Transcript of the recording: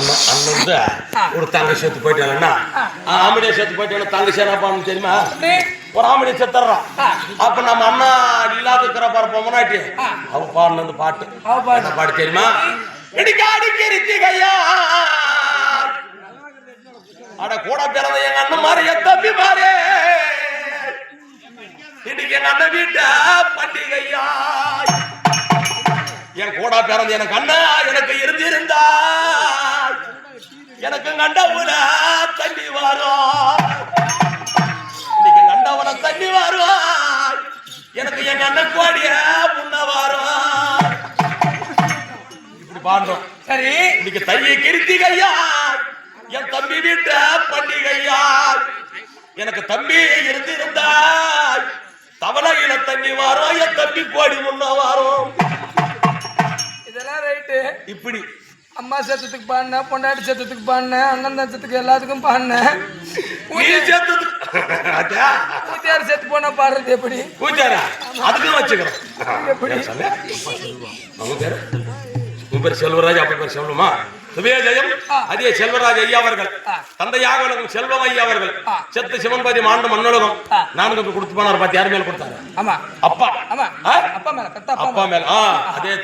அண்ணன் அண்ணன் வந்து ஒரு தங்க சேர்த்து போயிட்டாங்கன்னா ஆம்படியா சேர்த்து போயிட்டாலும் தங்க சேனாப்பான்னு தெரியுமா? ஒரு ஆம்படியா செத்துறான் அப்ப நம்ம அண்ணா இல்லாத இருக்கிற பாரு பொம்மனாட்டி அவ பாடுனது பாட்டு. என்ன பாட்டு தெரியுமா? இடிக்க அடிக்க ரிச்சிகையா அட கூட பிறந்த எங்க அண்ணன் மாதிரி என் தம்பி மாதிரி இன்னைக்கு எங்க அண்ணன் வீட்ட பண்டிகையா என் கூட பிறந்த எனக்கு அண்ணா எனக்கு இருந்திருந்தா. எனக்கு கண்டவுல தண்ணி வரும் இன்னைக்கு கண்டவன தண்ணி வரும் எனக்கு எங்க அண்ணன் கோடிய முன்ன வரும் இப்படி பாடுறோம். சரி இன்னைக்கு தையை கிருத்திகையா என் தம்பி வீட்ட பண்டிகையா எனக்கு தம்பி இருந்திருந்தாய் தவளையில தண்ணி வரும் என் தம்பி கோடி முன்ன வரும் இதெல்லாம் ரைட்டு. இப்படி அம்மா சத்தத்துக்கு பாடினேன் பொண்டாட்டி சத்தத்துக்கு பாடினேன் அண்ணன் தச்சத்துக்கு எல்லாத்துக்கும் பாடினேன் ஊத்தியார் செத்து போனா பாடுறது எப்படி? பூஜாரா அதுக்கும் வச்சுக்கிறோம் செல்வராஜ் அப்ப பேர் செல்வமா சுபேஜயம் அதே செல்வராஜ் ஐயா அவர்கள். தந்தையாக விளங்கும் செல்வம் ஐயா அவர்கள். செத்து சிவன்பதி மாண்டு மண்ணுலகம். நானுக்கு கொடுத்து போனார் பார்த்து யார் மேல கொடுத்தாரு? ஆமா. அப்பா. ஆமா? அப்பா மேல அப்பா மேல. அதே